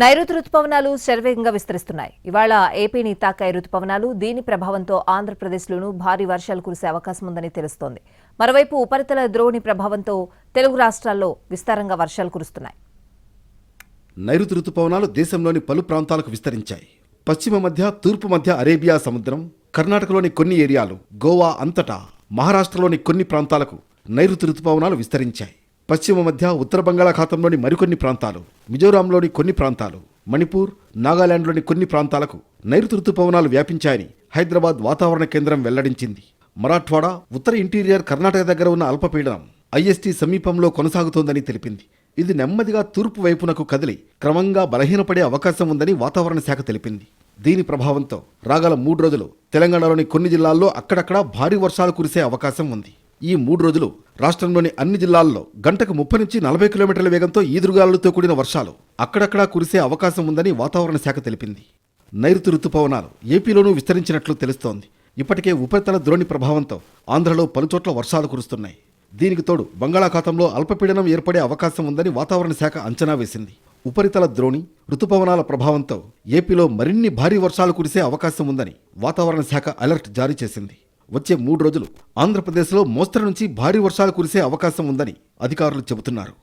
నైరుతి రుతుపవనాలు శరవేగంగా విస్తరిస్తున్నాయి. ఇవాళ ఏపీని తాకాయి రుతుపవనాలు దీని ప్రభావంతో ఆంధ్రప్రదేశ్లోనూ భారీ వర్షాలు కురిసే అవకాశం ఉందని తెలుస్తోంది. మరోవైపు ఉపరితల ద్రోణి ప్రభావంతో తెలుగు రాష్ట్రాల్లో విస్తారంగా వర్షాలు కురుస్తున్నాయి. నైరుతి రుతుపవనాలు దేశంలోని పలు ప్రాంతాలకు విస్తరించాయి. పశ్చిమ మధ్య తూర్పు మధ్య అరేబియా సముద్రం కర్ణాటకలోని కొన్ని ఏరియాలు గోవా అంతటా మహారాష్ట్రలోని కొన్ని ప్రాంతాలకు నైరుతి రుతుపవనాలు విస్తరించాయి. పశ్చిమ మధ్య ఉత్తర బంగాళాఖాతంలోని మరికొన్ని ప్రాంతాలు మిజోరాంలోని కొన్ని ప్రాంతాలు మణిపూర్ నాగాలాండ్లోని కొన్ని ప్రాంతాలకు నైరుతి ఋతుపవనాలు వ్యాపించాయని హైదరాబాద్ వాతావరణ కేంద్రం వెల్లడించింది. మరాఠ్వాడా ఉత్తర ఇంటీరియర్ కర్ణాటక దగ్గర ఉన్న అల్పపీడనం ఐఎస్టీ సమీపంలో కొనసాగుతోందని తెలిపింది. ఇది నెమ్మదిగా తూర్పు వైపునకు కదిలి క్రమంగా బలహీనపడే అవకాశం ఉందని వాతావరణ శాఖ తెలిపింది. దీని ప్రభావంతో రాగల మూడు రోజులు తెలంగాణలోని కొన్ని జిల్లాల్లో అక్కడక్కడా భారీ వర్షాలు కురిసే అవకాశం ఉంది. ఈ మూడు రోజులు రాష్ట్రంలోని అన్ని జిల్లాల్లో గంటకు ముప్పై నుంచి నలభై కిలోమీటర్ల వేగంతో ఈదురుగాలులతో కూడిన వర్షాలు అక్కడక్కడా కురిసే అవకాశం ఉందని వాతావరణ శాఖ తెలిపింది. నైరుతి రుతుపవనాలు ఏపీలోనూ విస్తరించినట్లు తెలుస్తోంది. ఇప్పటికే ఉపరితల ద్రోణి ప్రభావంతో ఆంధ్రలో పలుచోట్ల వర్షాలు కురుస్తున్నాయి. దీనికి తోడు బంగాళాఖాతంలో అల్పపీడనం ఏర్పడే అవకాశం ఉందని వాతావరణ శాఖ అంచనా వేసింది. ఉపరితల ద్రోణి రుతుపవనాల ప్రభావంతో ఏపీలో మరిన్ని భారీ వర్షాలు కురిసే అవకాశం ఉందని వాతావరణ శాఖ అలర్ట్ జారీ చేసింది. వచ్చే మూడు రోజులు ఆంధ్రప్రదేశ్లో మోస్తరు నుంచి భారీ వర్షాలు కురిసే అవకాశం ఉందని అధికారులు చెబుతున్నారు.